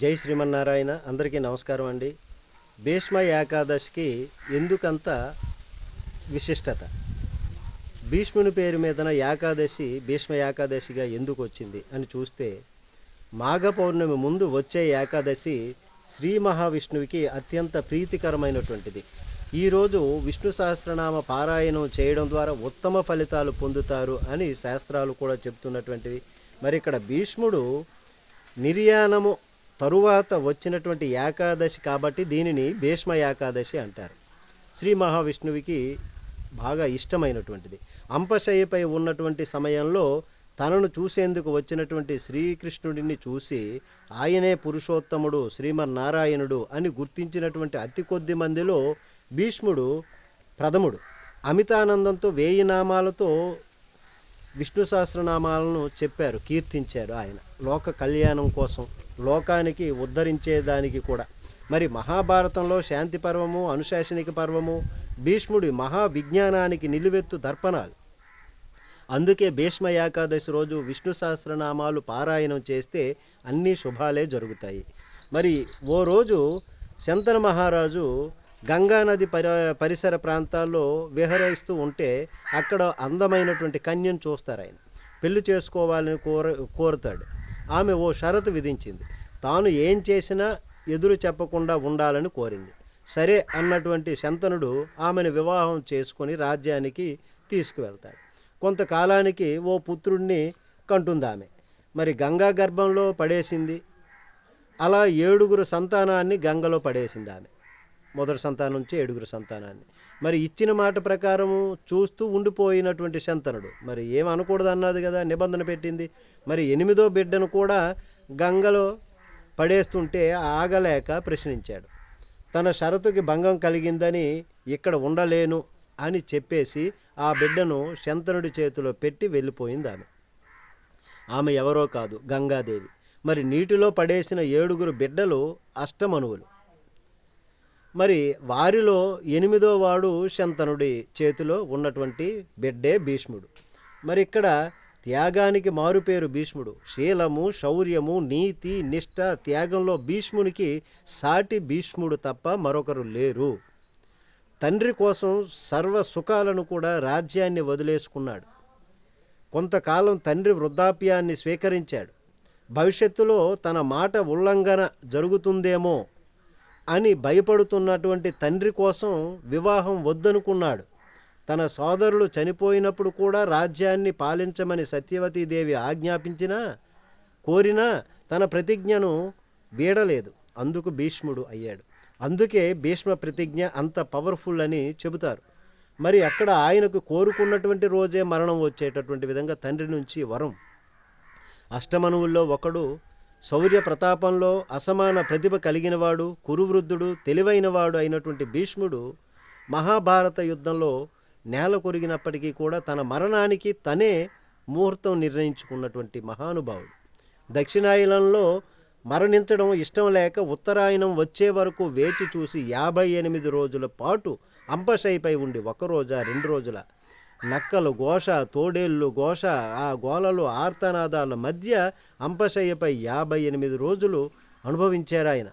జై శ్రీమన్నారాయణ అందరికీ నమస్కారం అండి. భీష్మ ఏకాదశికి ఎందుకంత విశిష్టత? భీష్ముని పేరు మీదన ఏకాదశి భీష్మ ఏకాదశిగా ఎందుకు వచ్చింది అని చూస్తే మాఘ పౌర్ణమి ముందు వచ్చే ఏకాదశి శ్రీ మహావిష్ణువుకి అత్యంత ప్రీతికరమైనటువంటిది. ఈరోజు విష్ణు సహస్రనామ పారాయణం చేయడం ద్వారా ఉత్తమ ఫలితాలు పొందుతారు అని శాస్త్రాలు కూడా చెప్తున్నటువంటివి మరి ఇక్కడ భీష్ముడు నిర్యాణము తరువాత వచ్చినటువంటి ఏకాదశి కాబట్టి దీనిని భీష్మ ఏకాదశి అంటారు. శ్రీ మహావిష్ణువుకి బాగా ఇష్టమైనటువంటిది. అంపశయ్యపై ఉన్నటువంటి సమయంలో తనను చూసేందుకు వచ్చినటువంటి శ్రీకృష్ణుడిని చూసి ఆయనే పురుషోత్తముడు శ్రీమన్నారాయణుడు అని గుర్తించినటువంటి అతి కొద్ది మందిలో భీష్ముడు ప్రథముడు. అమితానందంతో వేయి నామాలతో విష్ణు సహస్రనామాలను చెప్పారు కీర్తించారు ఆయన. లోక కళ్యాణం కోసం. లోకానికి ఉద్ధరించేదానికి కూడా. మరి మహాభారతంలో శాంతి పర్వము అనుశాసనిక పర్వము భీష్ముడి మహా విజ్ఞానానికి నిలువెత్తు దర్పణాలు. అందుకే భీష్మ ఏకాదశి రోజు విష్ణు సహస్రనామాలు పారాయణం చేస్తే అన్ని శుభాలే జరుగుతాయి. మరి ఓ రోజు శంతన మహారాజు గంగానది పరి పరిసర ప్రాంతాల్లో విహరిస్తూ ఉంటే అక్కడ అందమైనటువంటి కన్యను చూస్తారు ఆయన పెళ్ళి చేసుకోవాలని కోర కోరుతాడు. ఆమె ఓ షరతు విధించింది. తాను ఏం చేసినా ఎదురు చెప్పకుండా ఉండాలని కోరింది. సరే అన్నటువంటి శంతనుడు ఆమెను వివాహం చేసుకొని రాజ్యానికి తీసుకువెళ్తాడు. కొంతకాలానికి ఓ పుత్రుణ్ణి కంటుంది ఆమె మరి గంగా గర్భంలో పడేసింది. అలా ఏడుగురు సంతానాన్ని గంగలో పడేసింది ఆమె మొదటి సంతానం నుంచి ఏడుగురు సంతానాన్ని. మరి ఇచ్చిన మాట ప్రకారము చూస్తూ ఉండిపోయినటువంటి శంతనుడు. మరి ఏం అన్నది కదా నిబంధన పెట్టింది. మరి ఎనిమిదో బిడ్డను కూడా గంగలో పడేస్తుంటే ఆగలేక ప్రశ్నించాడు. తన షరతుకి భంగం కలిగిందని ఇక్కడ ఉండలేను అని చెప్పేసి ఆ బిడ్డను శంతనుడి చేతిలో పెట్టి వెళ్ళిపోయింది ఆమె. ఆమె ఎవరో కాదు గంగాదేవి. మరి నీటిలో పడేసిన ఏడుగురు బిడ్డలు అష్టమనువులు మరి వారిలో ఎనిమిదో వాడు శంతనుడి చేతిలో ఉన్నటువంటి బిడ్డే భీష్ముడు. మరి ఇక్కడ త్యాగానికి మారుపేరు భీష్ముడు. శీలము శౌర్యము నీతి నిష్ఠ త్యాగంలో భీష్మునికి సాటి భీష్ముడు తప్ప మరొకరు లేరు. తండ్రి కోసం సర్వ సుఖాలను కూడా రాజ్యాన్ని వదిలేసుకున్నాడు. కొంతకాలం తండ్రి వృద్ధాప్యాన్ని స్వీకరించాడు. భవిష్యత్తులో తన మాట ఉల్లంఘన జరుగుతుందేమో అని భయపడుతున్నటువంటి తండ్రి కోసం వివాహం వద్దనుకున్నాడు. తన సోదరులు చనిపోయినప్పుడు కూడా రాజ్యాన్ని పాలించమని సత్యవతీదేవి ఆజ్ఞాపించినా కోరినా తన ప్రతిజ్ఞను వీడలేదు. అందుకు భీష్ముడు అయ్యాడు. అందుకే భీష్మ ప్రతిజ్ఞ అంత పవర్ఫుల్ అని చెబుతారు. మరి అక్కడ ఆయనకు కోరుకున్నటువంటి రోజే మరణం వచ్చేటటువంటి విధంగా తండ్రి నుంచి వరం. అష్టమనువుల్లో ఒకడు శౌర్య ప్రతాపంలో అసమాన ప్రతిభ కలిగినవాడు కురువృద్ధుడు తెలివైనవాడు అయినటువంటి భీష్ముడు మహాభారత యుద్ధంలో నేల కొరిగినప్పటికీ కూడా తన మరణానికి తనే ముహూర్తం నిర్ణయించుకున్నటువంటి మహానుభావుడు. దక్షిణాయనంలో మరణించడం ఇష్టం లేక ఉత్తరాయణం వచ్చే వరకు వేచి చూసి యాభై ఎనిమిది రోజుల పాటు అంపశైపై ఉండి ఒక రోజా రెండు రోజుల నక్కలు ఘోష తోడేళ్ళు ఘోష ఆ గోలలు ఆర్తనాదాల మధ్య అంపశయ్యపై యాభై ఎనిమిది రోజులు అనుభవించారాయన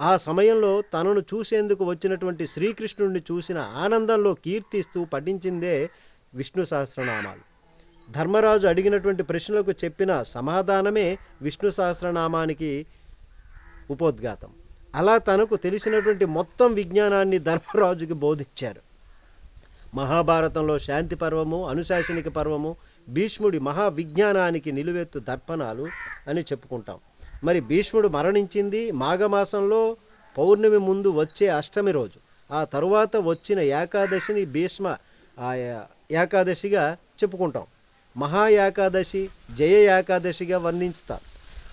ఆ సమయంలో తనను చూసేందుకు వచ్చినటువంటి శ్రీకృష్ణుడిని చూసిన ఆనందంలో కీర్తిస్తూ పఠించిందే విష్ణు సహస్రనామాలు. ధర్మరాజు అడిగినటువంటి ప్రశ్నలకు చెప్పిన సమాధానమే విష్ణు సహస్రనామానికి ఉపోద్ఘాతం. అలా తనకు తెలిసినటువంటి మొత్తం విజ్ఞానాన్ని ధర్మరాజుకి బోధించారు. మహాభారతంలో శాంతి పర్వము అనుశాసనిక పర్వము భీష్ముడి మహా విజ్ఞానానికి నిలువెత్తు దర్పణాలు అని చెప్పుకుంటాం. మరి భీష్ముడు మరణించింది మాఘమాసంలో పౌర్ణమి ముందు వచ్చే అష్టమి రోజు. ఆ తరువాత వచ్చిన ఏకాదశిని భీష్మ ఆ ఏకాదశిగా చెప్పుకుంటాం. మహా ఏకాదశి జయ ఏకాదశిగా వర్ణించుతారు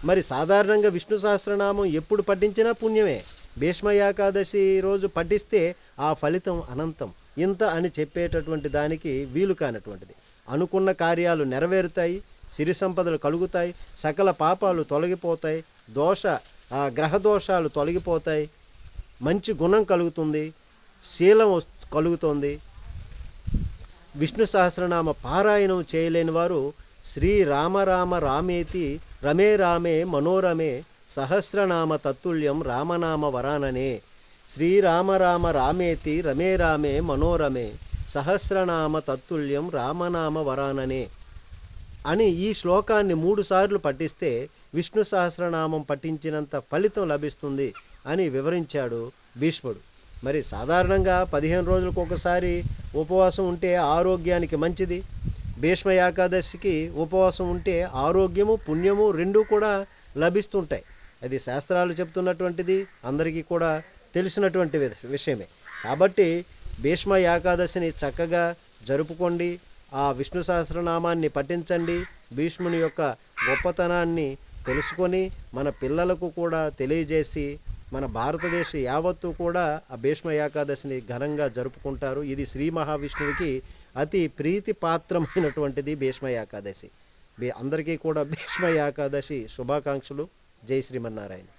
మరి సాధారణంగా విష్ణు సహస్రనామం ఎప్పుడు పఠించినా పుణ్యమే. భీష్మ ఏకాదశి రోజు పఠిస్తే ఆ ఫలితం అనంతం. ఇంత అని చెప్పేటటువంటి దానికి వీలు కానటువంటిది. అనుకున్న కార్యాలు నెరవేరుతాయి సిరి సంపదలు కలుగుతాయి సకల పాపాలు తొలగిపోతాయి దోష గ్రహదోషాలు గ్రహ దోషాలు తొలగిపోతాయి మంచి గుణం కలుగుతుంది శీలం కలుగుతుంది. విష్ణు సహస్రనామ పారాయణం చేయలేని వారు శ్రీ రామ రామ రామేతి రమే రామే మనోరమే సహస్రనామ తత్తుల్యం రామనామ వరాననే శ్రీరామ రామ రామేతి రమే రామే మనోరమే సహస్రనామ తత్తుల్యం రామనామ వరాననే అని ఈ శ్లోకాన్ని మూడు సార్లు పఠిస్తే విష్ణు సహస్రనామం పఠించినంత ఫలితం లభిస్తుంది అని వివరించాడు భీష్ముడు. మరి సాధారణంగా పదిహేను రోజులకు ఒకసారి ఉపవాసం ఉంటే ఆరోగ్యానికి మంచిది. భీష్మ ఏకాదశికి ఉపవాసం ఉంటే ఆరోగ్యము పుణ్యము రెండూ కూడా లభిస్తుంటాయి. అది శాస్త్రాలు చెప్తున్నటువంటిది. అందరికీ కూడా తెలిసినటువంటి వి- విషయమే. కాబట్టి భీష్మ ఏకాదశిని చక్కగా జరుపుకోండి ఆ విష్ణు సహస్రనామాన్ని పఠించండి భీష్ముని యొక్క గొప్పతనాన్ని తెలుసుకొని మన పిల్లలకు కూడా తెలియజేసి మన భారతదేశ యావత్తు కూడా ఆ భీష్మ ఏకాదశిని ఘనంగా జరుపుకుంటారు. ఇది శ్రీ మహావిష్ణువుకి అతి ప్రీతి పాత్రమైనటువంటిది భీష్మ ఏకాదశి. అందరికీ కూడా భీష్మ ఏకాదశి శుభాకాంక్షలు. జై శ్రీమన్నారాయణ.